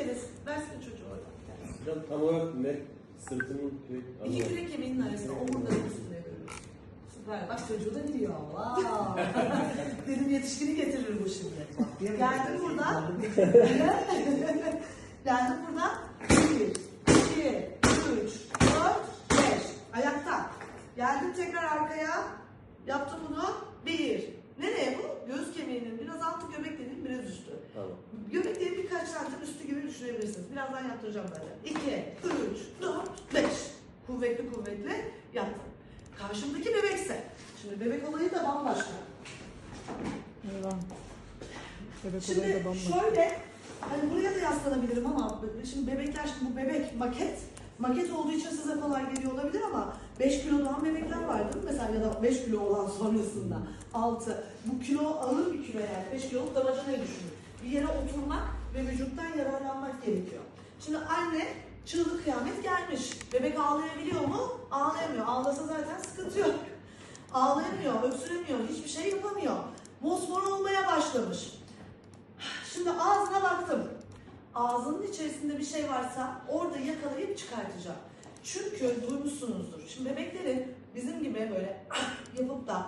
kere versene çocuğu oradan. bir tane. Hocam tam olarak ne? Sırtının İki kürek kemiğinin arasında omurganın üstüne görüyoruz. Süper. Bak çocuğu da biliyor. Wow. Dedim yetişkini getirir bu şimdi. Geldim buradan. Geldim buradan. Bir, iki, üç, dört, beş. Ayakta. Geldim tekrar arkaya. Yaptım bunu. Bir. Nereye bu? Göğüs kemiğinin biraz altı göbek deliğinin biraz üstü. Tamam. Göbeklerin birkaç santim üstü gibi düşünebilirsiniz. Birazdan yaptıracağım zaten. 2, 3, 4, 5. Kuvvetli kuvvetli yaptım. Karşımdaki bebekse. Şimdi bebek olayı da bambaşka. Eyvah. Bebek olayı Şimdi da bambaşka. şöyle, hani buraya da yaslanabilirim ama şimdi bebekler, şimdi bu bebek maket. Maket olduğu için size kolay geliyor olabilir ama 5 kilo doğan bebekler var değil mi? Mesela ya da 5 kilo olan sonrasında 6. Bu kilo ağır bir kilo yani. 5 kiloluk damacanayı düşünün. Bir yere oturmak ve vücuttan yararlanmak gerekiyor. Şimdi anne çığlık kıyamet gelmiş. Bebek ağlayabiliyor mu? Ağlayamıyor. Ağlasa zaten sıkıntı yok. Ağlayamıyor, öksüremiyor, hiçbir şey yapamıyor. Mosmor olmaya başlamış. Şimdi ağzına baktım. Ağzının içerisinde bir şey varsa orada yakalayıp çıkartacağım. Çünkü duymuşsunuzdur. Şimdi bebeklerin bizim gibi böyle yapıp da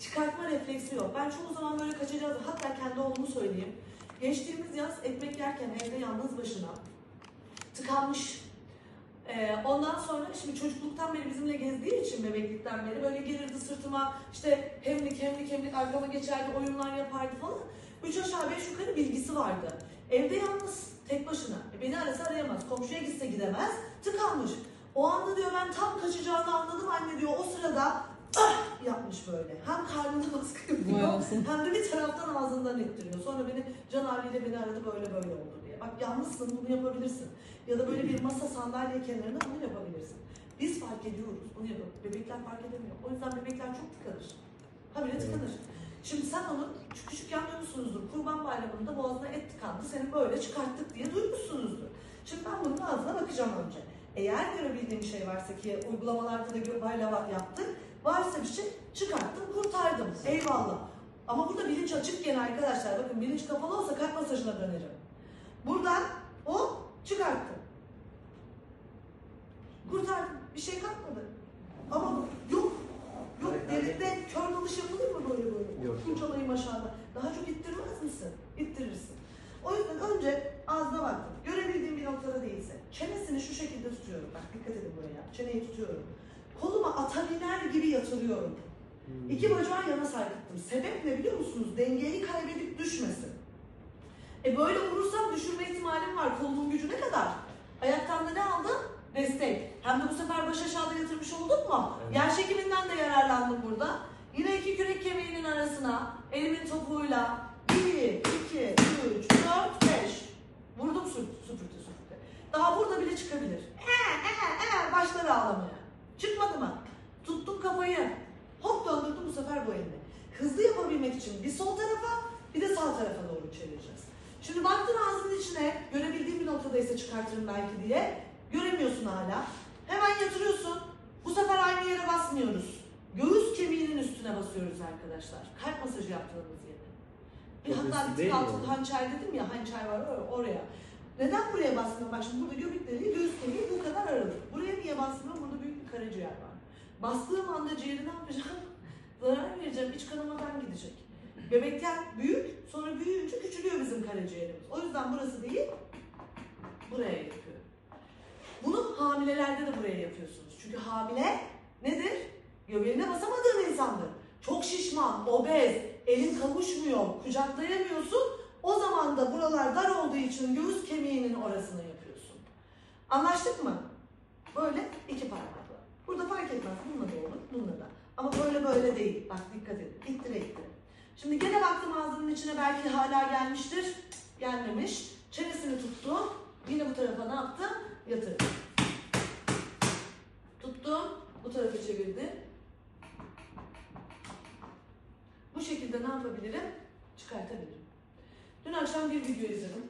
çıkartma refleksi yok. Ben çoğu zaman böyle kaçacağız. Hatta kendi oğlumu söyleyeyim. Geçtiğimiz yaz ekmek yerken evde yalnız başına tıkanmış. Ee, ondan sonra şimdi çocukluktan beri bizimle gezdiği için bebeklikten beri böyle gelirdi sırtıma işte hemlik hemlik hemlik arkama geçerdi oyunlar yapardı falan. Üç aşağı beş yukarı bilgisi vardı. Evde yalnız tek başına. E, beni arasa arayamaz. Komşuya gitse gidemez. Tıkanmış. O anda diyor ben tam kaçacağını anladım anne diyor. O sırada ah yapmış böyle. Hem karnını baskı yapıyor hem de bir taraftan ağzından ettiriyor. Sonra beni Can abiyle beni aradı böyle böyle oldu diye. Bak yalnızsın bunu yapabilirsin. Ya da böyle bir masa sandalye kenarına bunu yapabilirsin. Biz fark ediyoruz. Bunu yapalım. Bebekler fark edemiyor. O yüzden bebekler çok tıkanır. Habire tıkanır. Şimdi sen onu küçük küçükken duymuşsunuzdur. Kurban bayramında boğazına et tıkandı. Seni böyle çıkarttık diye duymuşsunuzdur. Şimdi ben bunun ağzına bakacağım önce. Eğer görebildiğim şey varsa ki uygulamalarda da var- yaptık. Varsa bir şey çıkarttım, kurtardım. Eyvallah. Ama burada bilinç açık gene arkadaşlar. Bakın bilinç kapalı olsa kalp masajına dönerim. Buradan o çıkarttı. Kurtardım. Bir şey kalkmadı. Ama yok. Yok. Derinde kör dalış yapılır mı böyle böyle? Yok. Kurcalayayım aşağıda. Daha çok ittirmez misin? İttirirsin. O yüzden önce ağzına baktım. Görebildiğim bir noktada değilse. Çenesini şu şekilde tutuyorum. Bak dikkat edin buraya. Çeneyi tutuyorum. Koluma ata biner gibi yatırıyorum. Hmm. İki bacağı yana sarkıttım. Sebep ne biliyor musunuz? Dengeyi kaybedip düşmesin. E böyle vurursam düşürme ihtimalim var. Kolumun gücü ne kadar? Ayaktan da ne aldım? Destek. Hem de bu sefer baş aşağıda yatırmış olduk mu? Evet. Yer çekiminden de yararlandım burada. Yine iki kürek kemiğinin arasına elimin topuğuyla 1, 2, 3, 4, 5 vurdum sür, süpürte süpürte. Daha burada bile çıkabilir. Ee, ee, ee, başladı ağlamaya. Çıkmadı mı? Tuttum kafayı. Hop döndürdüm bu sefer bu elini. Hızlı yapabilmek için bir sol tarafa bir de sağ tarafa doğru çevireceğiz. Şimdi baktın ağzının içine görebildiğim bir noktadaysa çıkartırım belki diye. Göremiyorsun hala. Hemen yatırıyorsun. Bu sefer aynı yere basmıyoruz. Göğüs kemiğinin üstüne basıyoruz arkadaşlar. Kalp masajı yaptığımız yere. Bir Çok hatta bir tık o? hançer dedim ya hançer var or- oraya. Neden buraya basmıyorum? Bak şimdi burada göbek deliği, göğüs kemiği bu kadar aralık. Buraya niye basmıyorum? Burada bir karaciğer var. Bastığım anda ciğeri ne yapacağım? Zarar vereceğim, iç kanamadan gidecek. Bebekken büyük, sonra büyüyünce küçülüyor bizim karaciğerimiz. O yüzden burası değil, buraya yapıyor. Bunu hamilelerde de buraya yapıyorsunuz. Çünkü hamile nedir? Göbeğine basamadığın insandır. Çok şişman, obez, elin kavuşmuyor, kucaklayamıyorsun. O zaman da buralar dar olduğu için göğüs kemiğinin orasını yapıyorsun. Anlaştık mı? Böyle iki parmakla. Burada fark etmez. Bununla da olur, bununla da. Ama böyle böyle değil. Bak dikkat edin. İttire ittire. Şimdi gene baktım ağzının içine belki hala gelmiştir. Gelmemiş. Çenesini tuttum. Yine bu tarafa ne yaptım? Yatırdım. Tuttum. Bu tarafa çevirdim. Bu şekilde ne yapabilirim? Çıkartabilirim. Dün akşam bir video izledim.